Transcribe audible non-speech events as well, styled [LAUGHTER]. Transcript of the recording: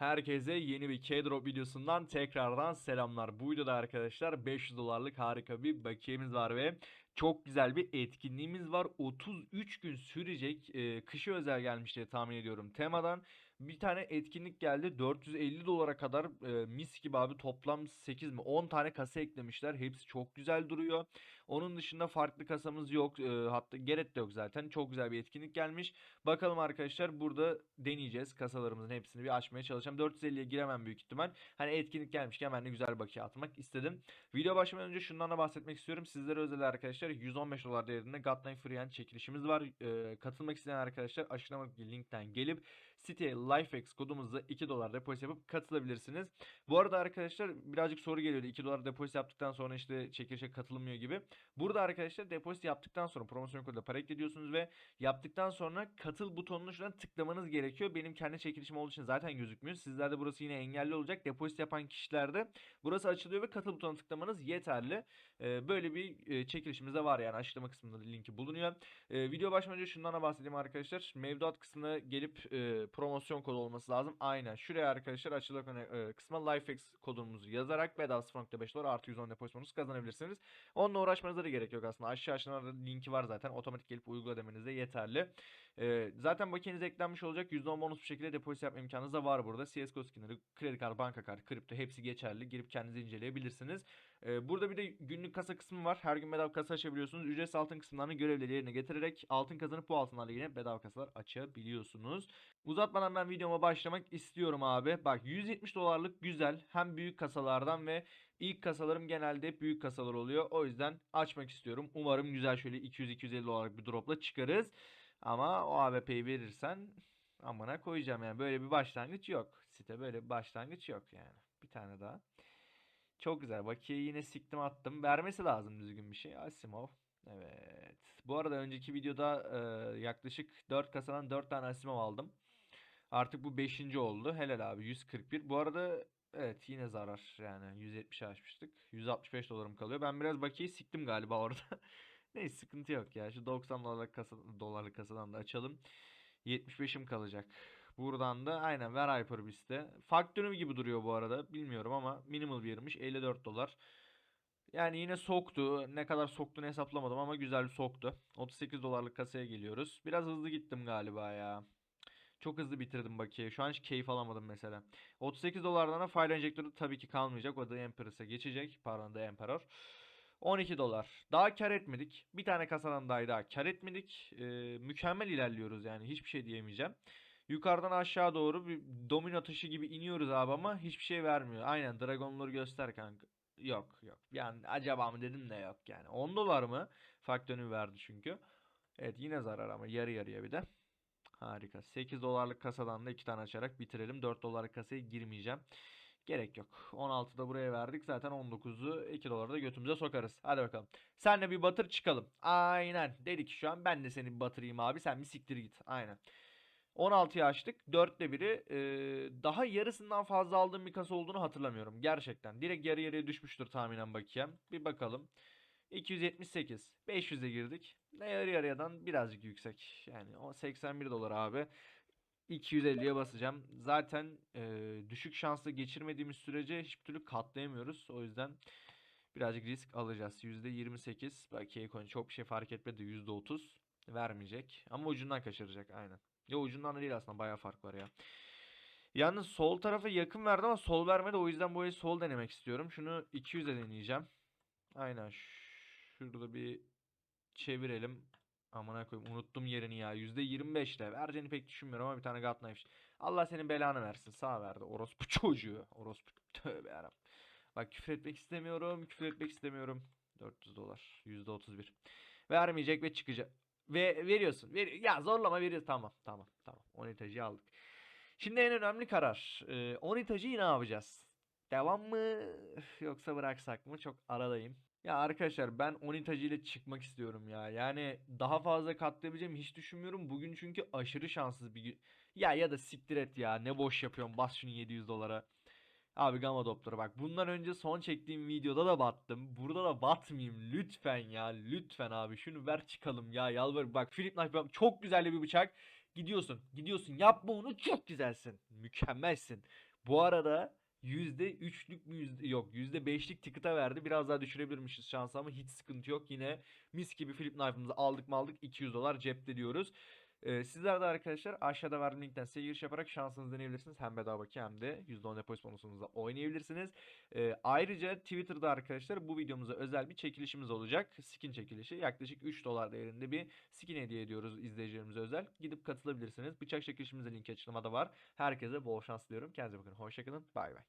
Herkese yeni bir K-Drop videosundan tekrardan selamlar. Bu videoda arkadaşlar 500 dolarlık harika bir bakiyemiz var ve çok güzel bir etkinliğimiz var. 33 gün sürecek e, kışa özel gelmiş diye tahmin ediyorum temadan. Bir tane etkinlik geldi 450 dolara kadar e, mis gibi abi toplam 8 mi 10 tane kasa eklemişler. Hepsi çok güzel duruyor. Onun dışında farklı kasamız yok. E, hatta gerek de yok zaten. Çok güzel bir etkinlik gelmiş. Bakalım arkadaşlar burada deneyeceğiz. Kasalarımızın hepsini bir açmaya çalışacağım. 450'ye giremem büyük ihtimal. Hani etkinlik gelmişken ben de güzel bakiye atmak istedim. Video başlamadan önce şundan da bahsetmek istiyorum. Sizlere özel arkadaşlar 115 dolar değerinde Godline Free çekilişimiz var. Ee, katılmak isteyen arkadaşlar aşağıdaki linkten gelip siteye LifeX kodumuzla 2 dolar depozit yapıp katılabilirsiniz. Bu arada arkadaşlar birazcık soru geliyordu. 2 dolar depozit yaptıktan sonra işte çekilişe katılınmıyor gibi. Burada arkadaşlar depozit yaptıktan sonra promosyon koduyla para ekliyorsunuz ve yaptıktan sonra katıl butonunu şuradan tıklamanız gerekiyor. Benim kendi çekilişim olduğu için zaten gözükmüyor. Sizlerde burası yine engelli olacak. Depozit yapan kişilerde burası açılıyor ve katıl butonuna tıklamanız yeterli. Ee, böyle bir e, çekilişimiz de var yani açıklama kısmında da linki bulunuyor. Ee, video başlamadan önce şundan da bahsedeyim arkadaşlar. Mevduat kısmına gelip e, promosyon kodu olması lazım. Aynen şuraya arkadaşlar açıklama e, kısmına LifeX kodumuzu yazarak bedava 0.5 dolar artı 110 depozit bonusu kazanabilirsiniz. Onunla uğraşmanıza da gerek yok aslında. Aşağı aşağıda linki var zaten. Otomatik gelip uygula demeniz de yeterli. Ee, zaten bakiyeniz eklenmiş olacak. %10 bonus bir şekilde depozit yapma imkanınız da var burada. CSGO skinleri, kredi kartı, banka kartı, kripto hepsi geçerli. Girip kendiniz inceleyebilirsiniz. Ee, burada bir de günlük kasa kısmı var. Her gün bedava kasa açabiliyorsunuz. Ücretsiz altın kısımlarını görevleri yerine getirerek altın kazanıp bu altınlarla yine bedava kasalar açabiliyorsunuz. Uzatmadan ben videoma başlamak istiyorum abi. Bak 170 dolarlık güzel. Hem büyük kasalardan ve ilk kasalarım genelde büyük kasalar oluyor. O yüzden açmak istiyorum. Umarım güzel şöyle 200-250 dolarlık bir dropla çıkarız. Ama o AWP'yi verirsen amına koyacağım yani. Böyle bir başlangıç yok. Site böyle bir başlangıç yok yani. Bir tane daha. Çok güzel. Bakiye yine siktim attım. Vermesi lazım düzgün bir şey. Asimov. Evet. Bu arada önceki videoda e, yaklaşık 4 kasadan 4 tane Asimov aldım. Artık bu 5. oldu. Helal abi 141. Bu arada evet yine zarar yani 170 açmıştık. 165 dolarım kalıyor. Ben biraz bakiyeyi siktim galiba [LAUGHS] orada. Neyse sıkıntı yok ya. Şu 90 dolarlık kasa, dolarlık kasadan da açalım. 75'im kalacak. Buradan da aynen ver Hyperbist'e. Faktörüm gibi duruyor bu arada. Bilmiyorum ama minimal bir yermiş. 54 dolar. Yani yine soktu. Ne kadar soktuğunu hesaplamadım ama güzel soktu. 38 dolarlık kasaya geliyoruz. Biraz hızlı gittim galiba ya. Çok hızlı bitirdim bakiye. Şu an hiç keyif alamadım mesela. 38 dolardan da Fire Injector'ı tabii ki kalmayacak. O da Empress'e geçecek. Pardon da Emperor. 12 dolar. Daha kar etmedik. Bir tane kasadan dahi daha kar etmedik. Ee, mükemmel ilerliyoruz yani. Hiçbir şey diyemeyeceğim. Yukarıdan aşağı doğru bir domino taşı gibi iniyoruz abi ama hiçbir şey vermiyor. Aynen dragonları göster kanka. Yok yok. Yani acaba mı dedim de yok yani. 10 dolar mı? Faktörünü verdi çünkü. Evet yine zarar ama yarı yarıya bir de. Harika. 8 dolarlık kasadan da 2 tane açarak bitirelim. 4 dolarlık kasaya girmeyeceğim. Gerek yok. 16'da buraya verdik. Zaten 19'u 2 dolara da götümüze sokarız. Hadi bakalım. Senle bir batır çıkalım. Aynen. Dedik şu an ben de seni batırayım abi. Sen bir siktir git. Aynen. 16'yı açtık. 4'te biri e, daha yarısından fazla aldığım bir kasa olduğunu hatırlamıyorum. Gerçekten. Direkt yarı yarıya düşmüştür tahminen bakayım. Bir bakalım. 278. 500'e girdik. Ne yarı yarıyadan birazcık yüksek. Yani o 81 dolar abi. 250'ye basacağım. Zaten e, düşük şansla geçirmediğimiz sürece hiçbir türlü katlayamıyoruz. O yüzden birazcık risk alacağız. %28. Belki Ekon çok bir şey fark etmedi. %30 vermeyecek. Ama ucundan kaçıracak aynen. Ya ucundan da değil aslında bayağı fark var ya. Yalnız sol tarafa yakın verdi ama sol vermedi. O yüzden bu sol denemek istiyorum. Şunu 200'e deneyeceğim. Aynen. Şurada bir çevirelim. Amına koyayım unuttum yerini ya. %25 ile. Vereceğini pek düşünmüyorum ama bir tane God Knife. Allah senin belanı versin. Sağ verdi. Orospu çocuğu. Orospu. Tövbe yarabbim. Bak küfür etmek istemiyorum. Küfür etmek istemiyorum. 400 dolar. %31. Vermeyecek ve çıkacak. Ve veriyorsun. Ver ya zorlama veriyorsun. Tamam. Tamam. Tamam. 10 etajı aldık. Şimdi en önemli karar. Ee, 10 etajı ne yapacağız? Devam mı? Yoksa bıraksak mı? Çok aradayım. Ya arkadaşlar ben Onitaji ile çıkmak istiyorum ya. Yani daha fazla katlayabileceğimi hiç düşünmüyorum. Bugün çünkü aşırı şanssız bir gün. Ya ya da siktir et ya. Ne boş yapıyorum. Bas şunu 700 dolara. Abi Gamma Doppler bak. Bundan önce son çektiğim videoda da battım. Burada da batmayayım. Lütfen ya. Lütfen abi. Şunu ver çıkalım ya. Yalvarırım. Bak Philip Knife çok güzel bir bıçak. Gidiyorsun. Gidiyorsun. Yapma onu. Çok güzelsin. Mükemmelsin. Bu arada %3'lük mü yok %5'lik ticket'a verdi. Biraz daha düşürebilirmişiz şansı ama hiç sıkıntı yok. Yine mis gibi Flip Knife'ımızı aldık mı aldık 200 dolar cepte diyoruz. Ee, sizler de arkadaşlar aşağıda verdiğim linkten size yaparak şansınızı deneyebilirsiniz. Hem bedava baki hem de %10 depozit bonusumuzla oynayabilirsiniz. Ee, ayrıca Twitter'da arkadaşlar bu videomuza özel bir çekilişimiz olacak. Skin çekilişi. Yaklaşık 3 dolar değerinde bir skin hediye ediyoruz izleyicilerimize özel. Gidip katılabilirsiniz. Bıçak çekilişimizin linki açıklamada var. Herkese bol şans diliyorum. Kendinize bakın. Hoşçakalın. Bay bay.